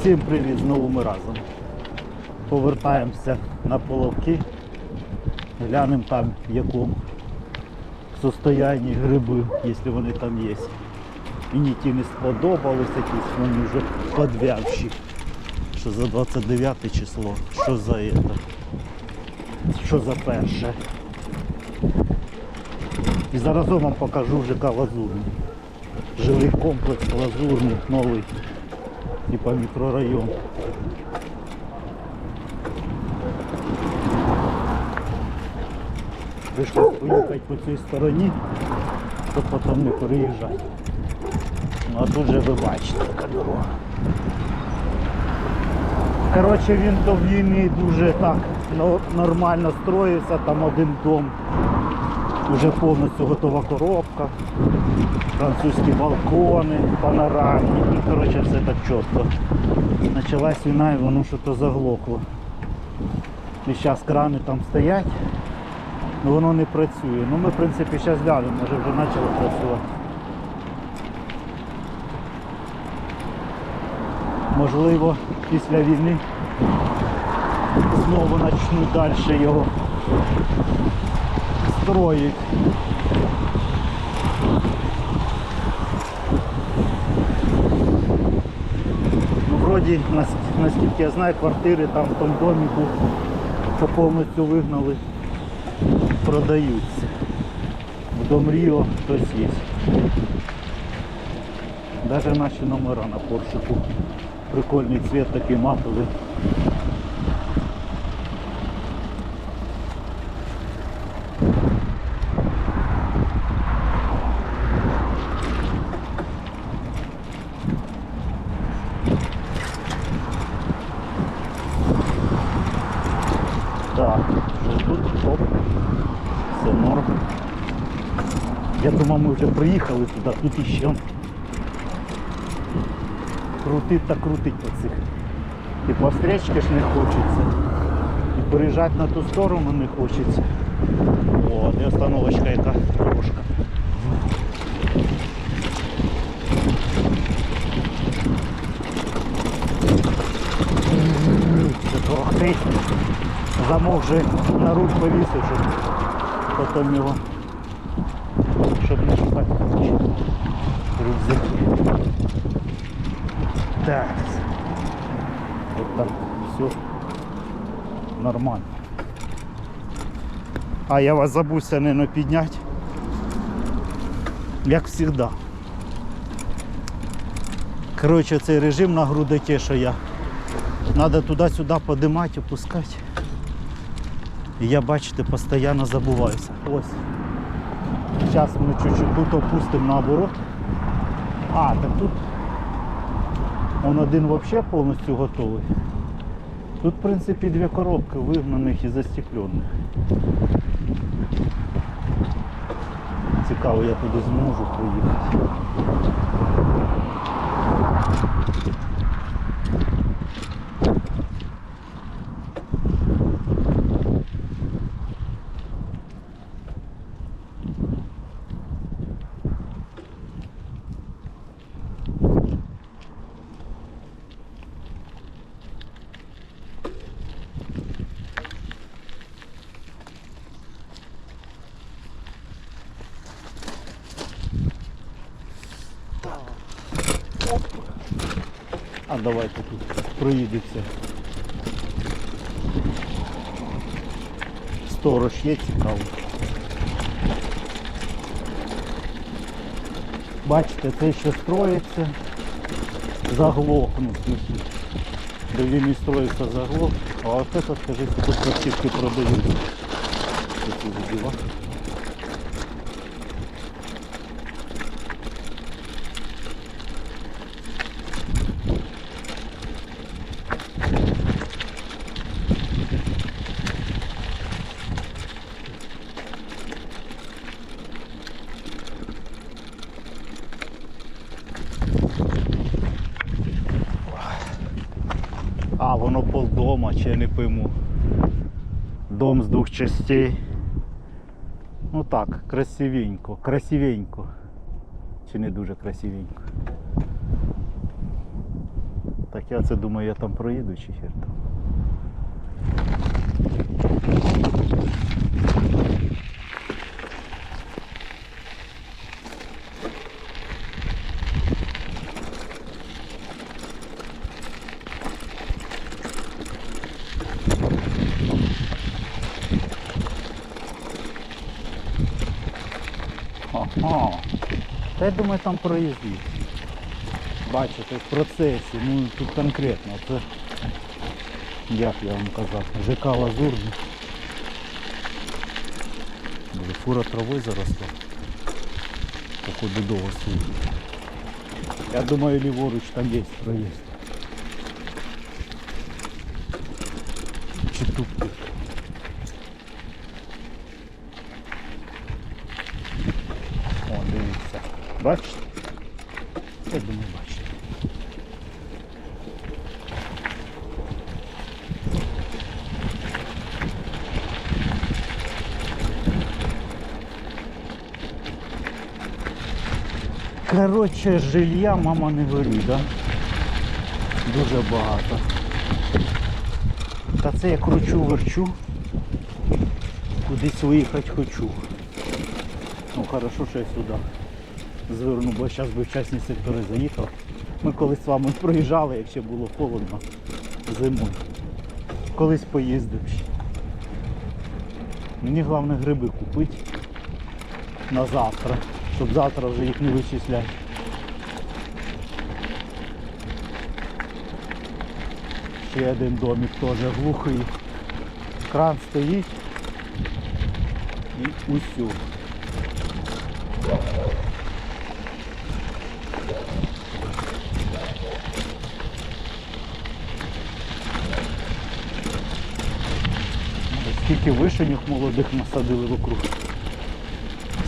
Всім привіт, знову ми разом. Повертаємося на половки. Глянемо там в якому состоянні гриби, якщо вони там є. Мені ті не сподобались якісь, вони вже подвявші. Що за 29 число, що за це? Що за перше? І заразом вам покажу ЖК Лазурний. Жилий комплекс Лазурний, новий, типа мікрорайон. Прийшлось поїхати по цій стороні, щоб потім не переїжджати. Ну а тут же ви бачите, яка дорога. Коротше, він до війни дуже так нормально строївся, там один дом, вже повністю готова коробка, французькі балкони, панорамні, і коротше все так чітко. Почалась війна і воно щось заглохло. І зараз крани там стоять, але воно не працює. Ну ми в принципі зараз глянемо, може вже почало працювати. Можливо, після війни знову почнуть далі його строїть. Ну, вроді, нас- наскільки я знаю, квартири там в тому домі був, що повністю вигнали, продаються. В дом Ріо хтось є. Навіть наші номера на поршику. Прикольний цвет такий матовий. Так, що тут? Оп. Все норм. Я думав, ми вже приїхали туди, тут іще. Крутить та крутить по цих. І по встречки ж не хочеться. І переїжджати на ту сторону не хочеться. О, де остановочка яка дорожка. Це трохи. Замок вже на руль повісив, щоб потім його, щоб не шукати рюкзаки. Так. Вот так все нормально. А я вас забувся не підняти. Як завжди. Коротше, цей режим на грудике, що я. Треба туди-сюди подимати, опускати. І я, бачите, постійно забуваюся. Ось. Зараз ми чуть-чуть тут опустимо наоборот. А, так тут он один взагалі повністю готовий. Тут, в принципі, дві коробки вигнаних і застеклених. Цікаво, я туди зможу приїхати. А давайте тут проїдеться. Сторож є цікаво. Бачите, це ще строїться, заглохнув. До війни строїться заглох, а от це, скажіть, тут пластівки продаються. Такі діла. А, воно полдома, чи я не пойму. Дом з двох частей. Ну так, красивенько, красивенько. Чи не дуже красивенько. Так я це думаю, я там проїду чи хер там. я думаю, там проїзд є. Бачите, в процесі, ну тут конкретно, це як я вам казав, ЖК Лазурний. Блін, Фура травою заросла. Походу довго стоїть. Я думаю, ліворуч там є проїзд. Коротше, жилья мама не горі, да? Дуже багато. Та це я кручу верчу. Кудись виїхати хочу. Ну хорошо, що я сюди зверну, бо зараз би в частні сектори заїхав. Ми колись з вами проїжджали, як ще було холодно зимою. Колись поїздив. Мені головне гриби купити на завтра, щоб завтра вже їх не вичисляти. Ще один домик теж глухий. Кран стоїть і усю. Скільки вишенюк молодих насадили вокруг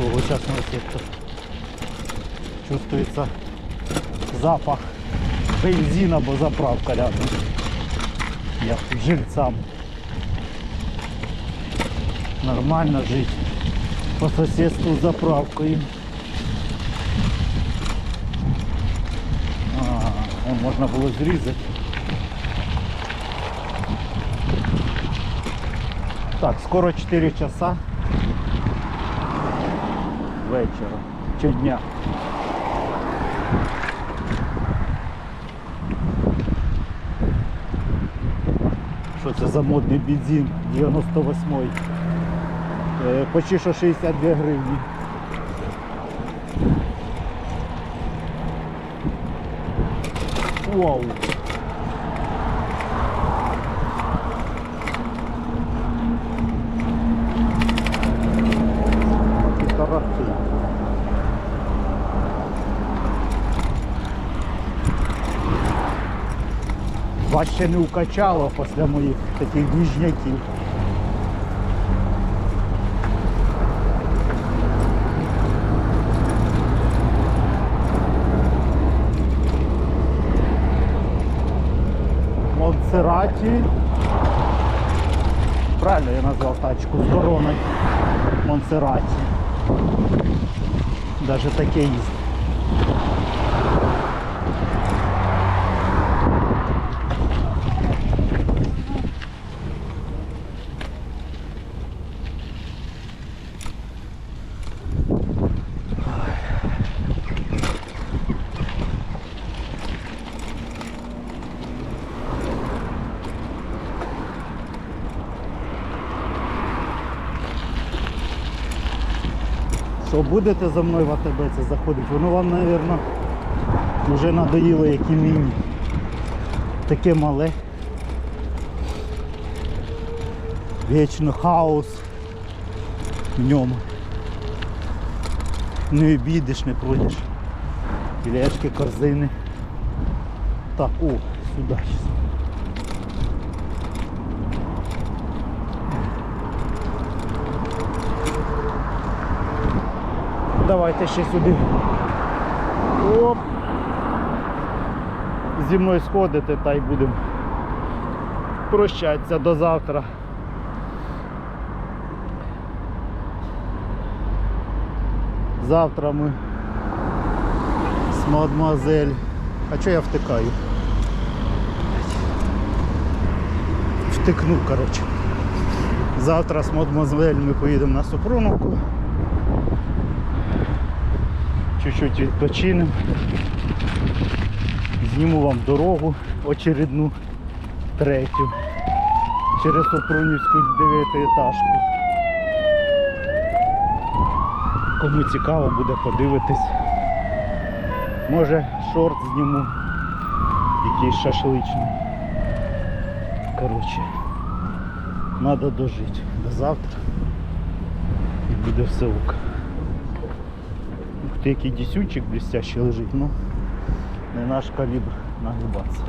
свого частного сектора. Чувствується запах бензина, бо заправка рядом. Як жильцам. Нормально жить. По соседству з заправкою. А, вон можна було зрізати. Так, скоро 4 часа вечора чи дня. Що це за модний бензин 98-й? Е, почти що 62 гривні. Вау! Вас ще не укачало після моїх таких ніжняків. Монсераті. Правильно я назвав тачку з короною. Монсераті. Даже таке їздить. Що будете за мною в АТБ це заходити? Воно вам, мабуть, вже надоїло, як і мені. Таке мале. Вічно хаос в ньому. Не обійдеш, не пройдеш. Тележки, корзини. Так, о, сюди Давайте ще сюди. Оп. Зі мною сходите та й будемо прощатися до завтра. Завтра ми з мадмуазель. А чого я втикаю? Штикнув, коротше. Завтра з Мадмуазель ми поїдемо на Супруновку. Чуть-чуть відпочинемо. Зніму вам дорогу очередну, третю. Через Супрунівську дев'ятиетажку. Кому цікаво буде подивитись. Може шорт зніму. Якийсь шашличний. Коротше, треба дожити до завтра. І буде все ок. Ух який дісючик блестящий лежить, ну не наш калібр нагибатися.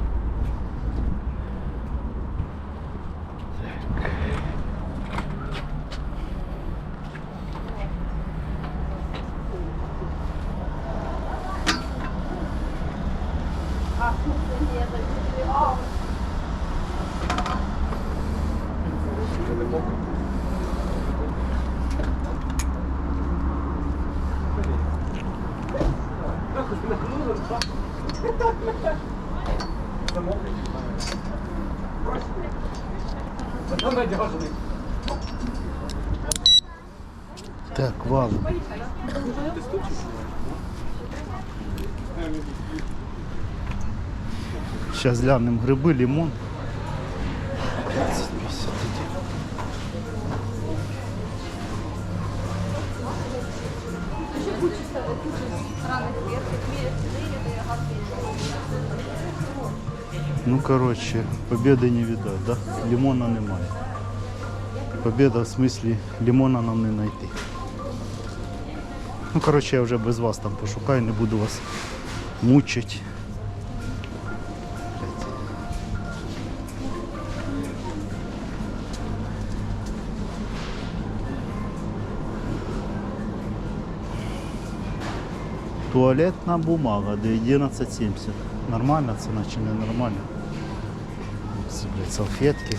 Так, валом. Сейчас глянем гриби, лимон. 20, 51. Ну, короче, победы не видать, да? Лимона немає. Победа в смислі лимона нам не знайти. Ну, короче, я вже без вас там пошукаю, не буду вас мучити. Туалетна бумага, де 11,70. Нормальна ціна чи не нормальна? Ось, блядь, салфетки.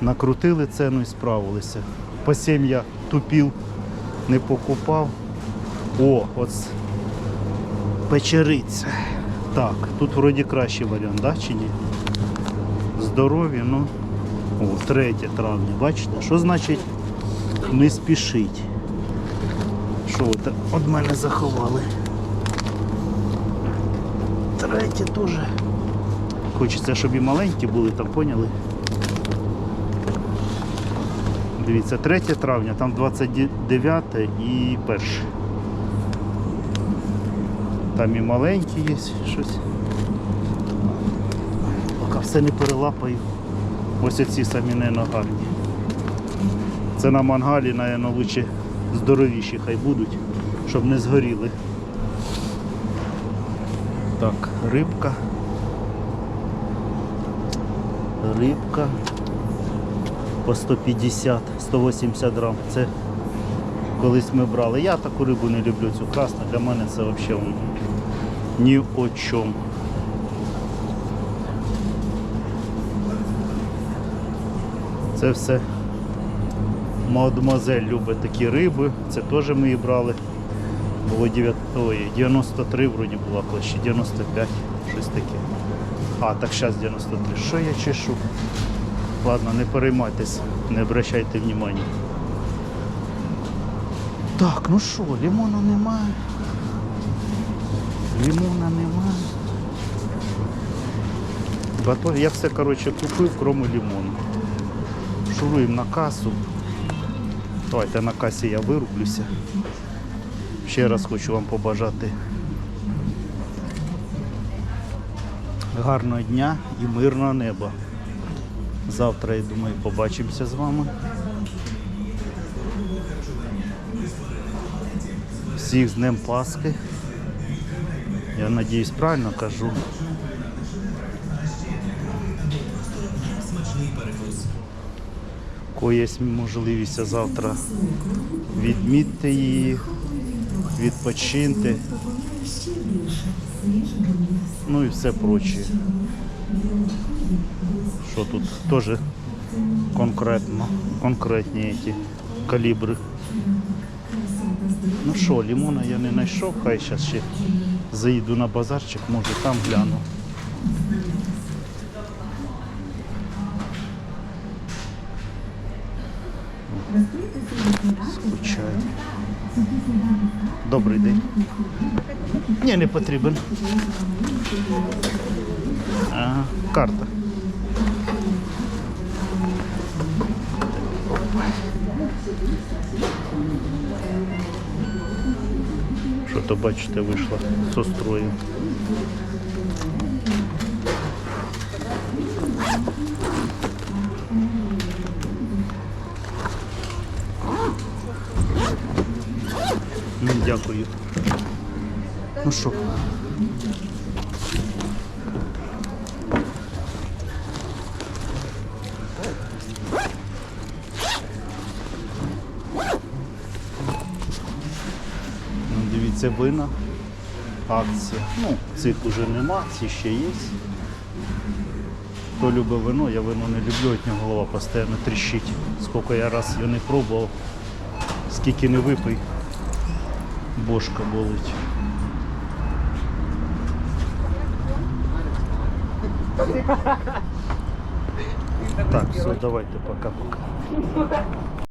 Накрутили ціну і справилися. По 7 я тупів, не покупав. О, от печериця. Так, тут вроді кращий варіант, да, чи ні? Здорові, ну. О, 3 травня, бачите? Що значить не спішить? Що так від мене заховали? Третє теж. Хочеться, щоб і маленькі були, там поняли? Дивіться, 3 травня, там 29 і 1. Там і маленькі є щось. Поки все не перелапаю. Ось ці самі не гарні. Це на мангалі, наверное, лучше здоровіші хай будуть, щоб не згоріли. Так, рибка. Рибка по 150, 180 грам. Це колись ми брали. Я таку рибу не люблю, цю красну, для мене це взагалі ні о чому. Це все Мадемуазель любить такі риби, це теж ми її брали. Було 9, ой, 93 вроді була площа, 95, щось таке. А, так зараз 93. Що я чешу? Ладно, не переймайтесь, не обращайте внимання. Так, ну що, лимона немає. Лимона немає. Батон, я все коротше купив, крім лимону. Шуруємо на касу. Давайте на касі я вирублюся. Ще раз хочу вам побажати гарного дня і мирного неба. Завтра, я думаю, побачимося з вами. Всіх з Днем Пасхи. Я надіюсь, правильно кажу. Кого є можливість завтра відмітьте її, відпочиньте. Ну і все проче. Що тут теж конкретно, конкретні ці калібри. Ну що, лімона я не знайшов, хай зараз ще заїду на базарчик, може там гляну. Скучаю. Добрий день. Ні, не потрібен. Ага, карта. Що то бачите, вийшла з строю. Дякую. Ну що? Ну, дивіться, вина. Акція. Ну, цих уже нема, ці ще є. Хто любить вино, я вино не люблю, від нього голова постійно тріщить. Скільки я раз його не пробував, скільки не випий, бошка болить. Так, все, давайте пока-пока.